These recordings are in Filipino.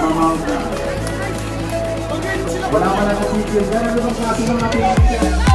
amount. Wala ka na sa CPF. Ganun ang klase ng ating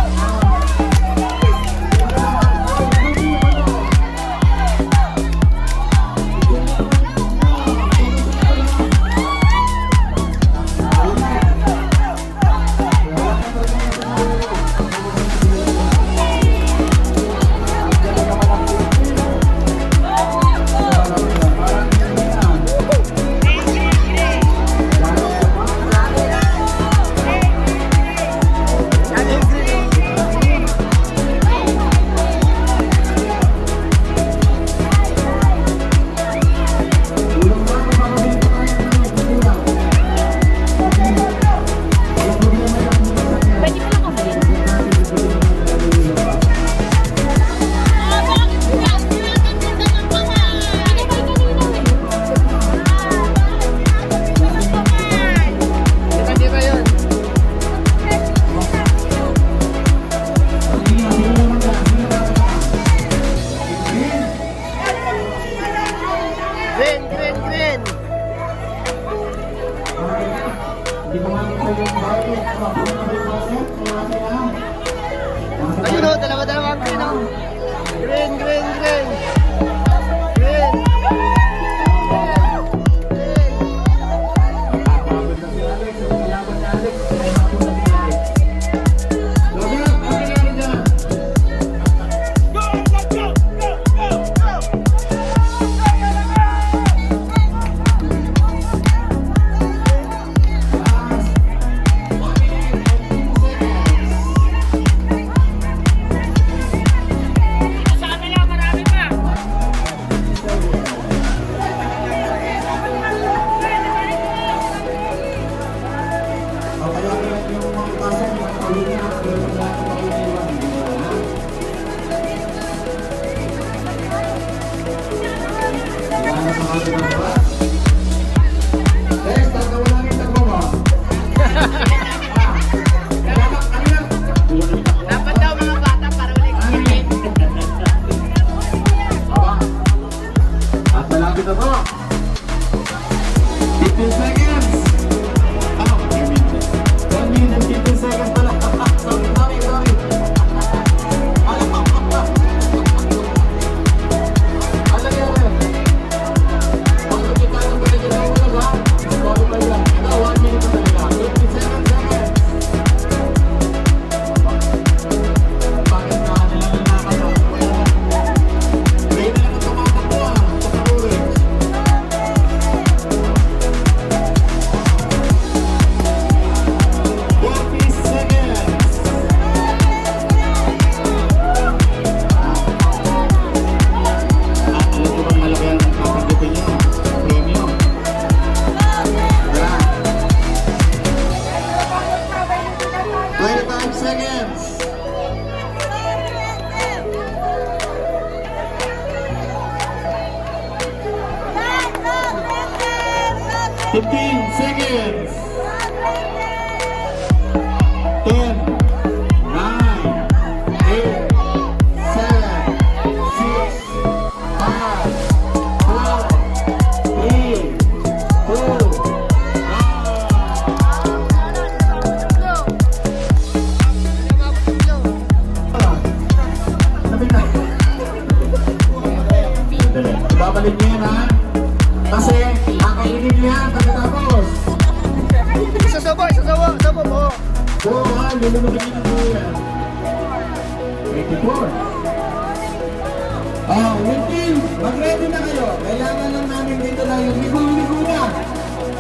Kailangan lang namin dito na yung ligo-ligo na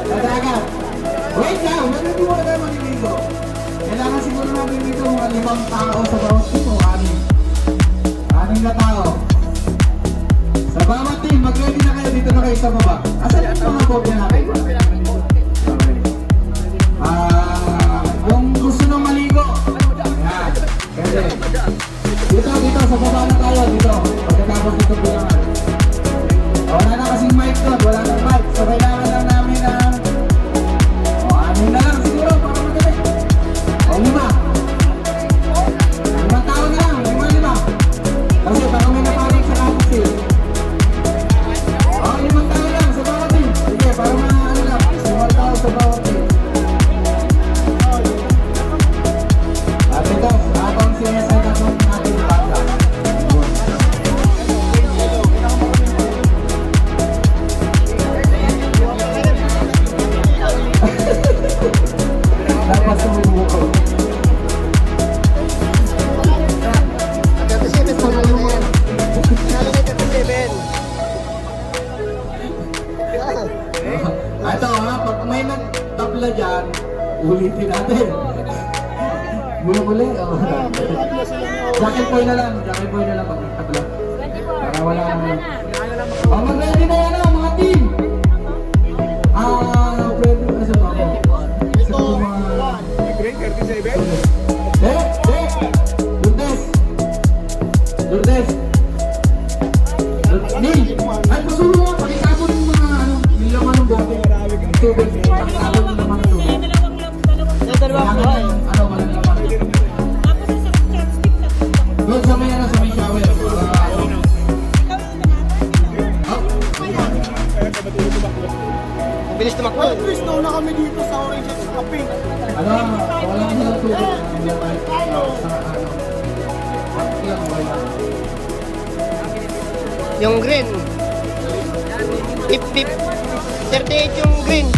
sa dagat. Wait lang, naniniwala maliligo. Kailangan siguro namin dito mga limang tao sa bawat team o anim. Anim na tao. Sa bawat team, mag-ready na kayo dito na kayo sa baba. Asan yung mga kopya namin? Ah, kung gusto nang maligo, ayan, pwede. Dito, dito, sa baba na tayo, dito. Pagkatapos dito, Jacket boy na lang, jacket boy na lang pag nagtabla. Para wala naman. Oh, mag-ready na yan oh, mga team! Ah, pwede ba sa mga? Sa mga... Eh, eh! Lourdes! Lourdes! Neil! Ay, pasulong mo! Pakitapon yung mga ano, yung laman ng bote. Tubig. Pakitapon laman ng tubig. Yung dalawang buhay. Ano, walang bilis tumakbo. Chris, nauna kami dito sa orange at sa pink. Ano, walang sa tubig. Sa ano. Pakitapon, wala. Yung green. Tip tip. 38 yung green.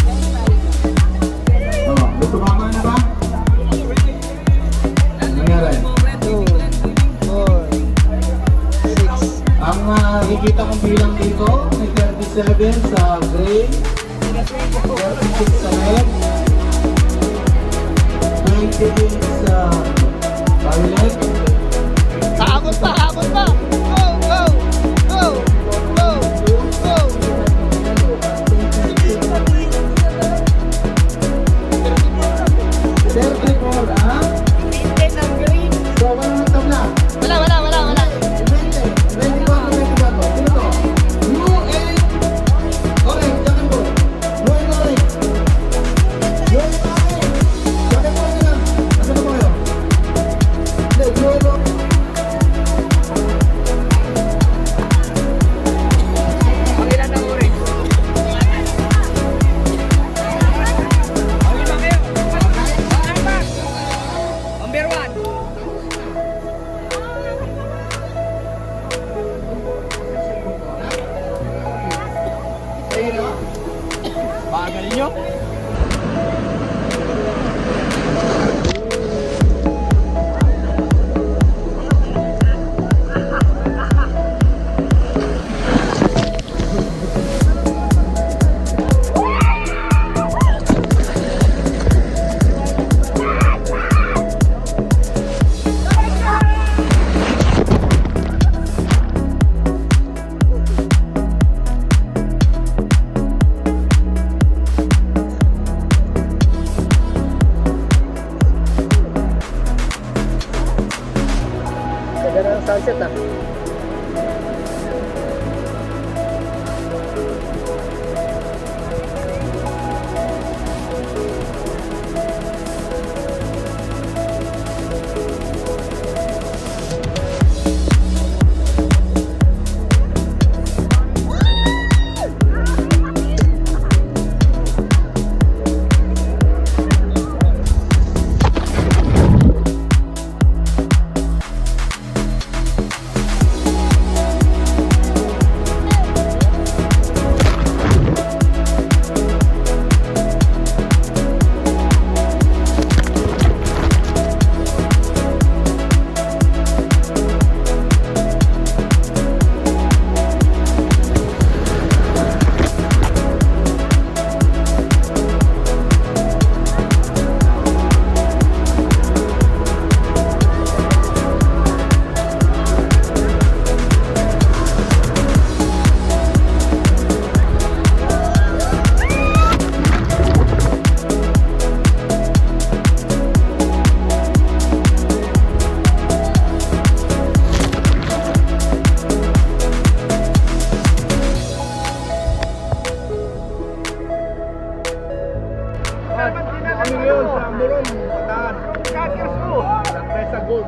Gold.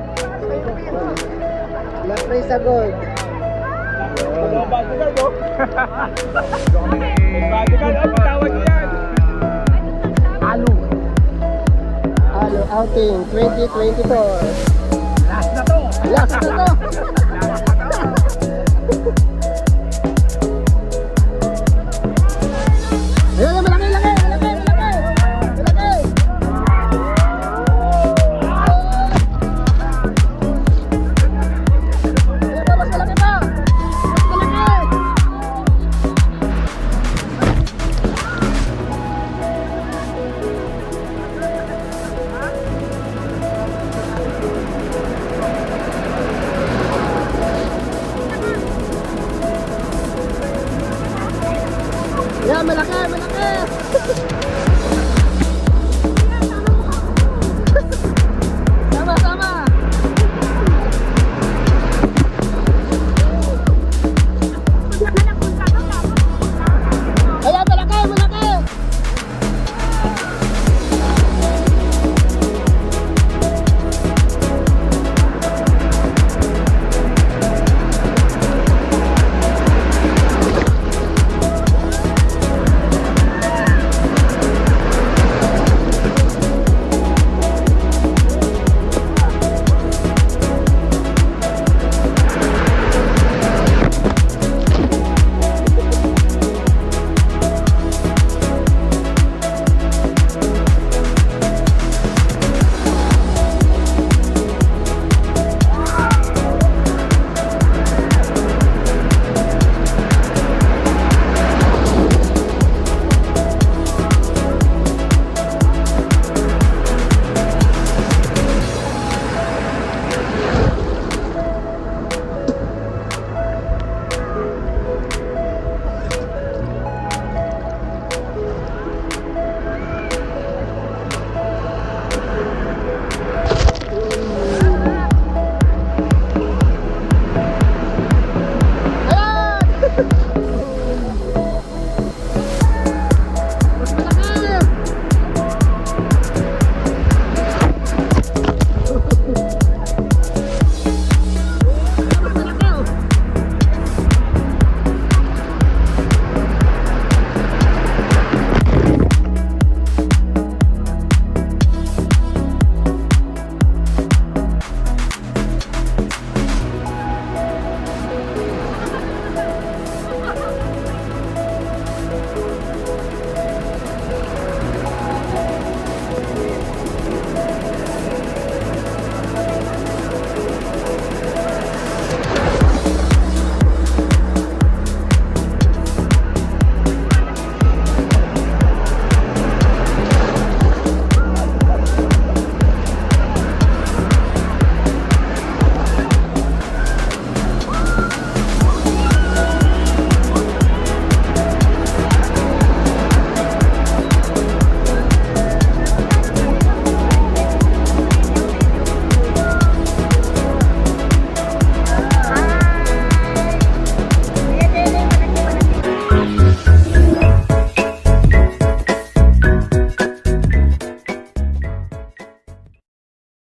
La Presa Gold. Bodyguard, no? Bodyguard, ang tawag yan. Alo. Halo outing 2024. Last na to. Last na to.